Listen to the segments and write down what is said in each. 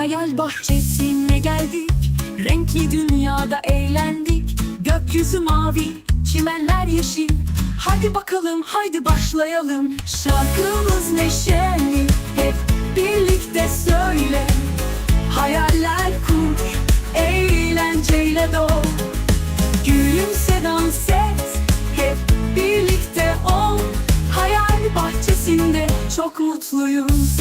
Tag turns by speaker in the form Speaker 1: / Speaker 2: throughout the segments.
Speaker 1: Hayal bahçesine geldik Renkli dünyada eğlendik. Gökyüzü mavi, çimenler yeşil. Hadi bakalım, haydi başlayalım. Şarkımız neşeli Hep birlikte söyle. Hayaller kur, eğlenceyle dol Gülümse dans et, hep birlikte ol. Hayal bahçesinde çok mutluyuz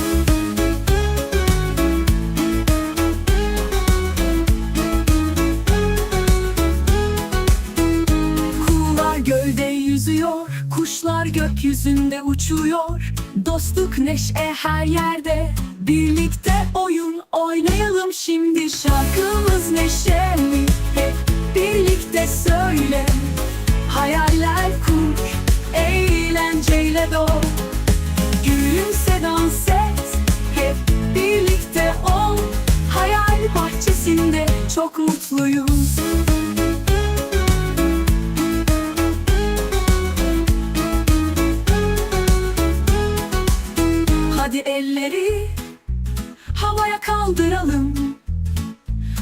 Speaker 1: kuşlar gökyüzünde uçuyor. Dostluk neşe her yerde, birlikte oyun oynayalım şimdi. Şarkımız neşeli, hep birlikte söyle. Hayaller kur, eğlenceyle dol Gülümse dans et, hep birlikte ol. Hayal bahçesinde çok mutluyuz havaya kaldıralım.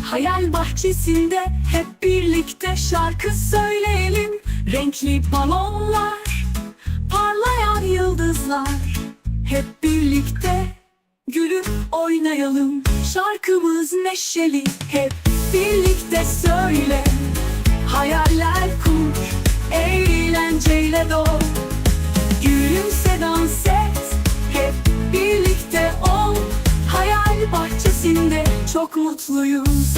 Speaker 1: Hayal bahçesinde hep birlikte şarkı söyleyelim. Renkli balonlar, parlayan yıldızlar. Hep birlikte gülüp oynayalım. Şarkımız neşeli hep birlikte söyle. Hayaller kur, eğlenceyle dol Gülümse dans et, çok mutluyuz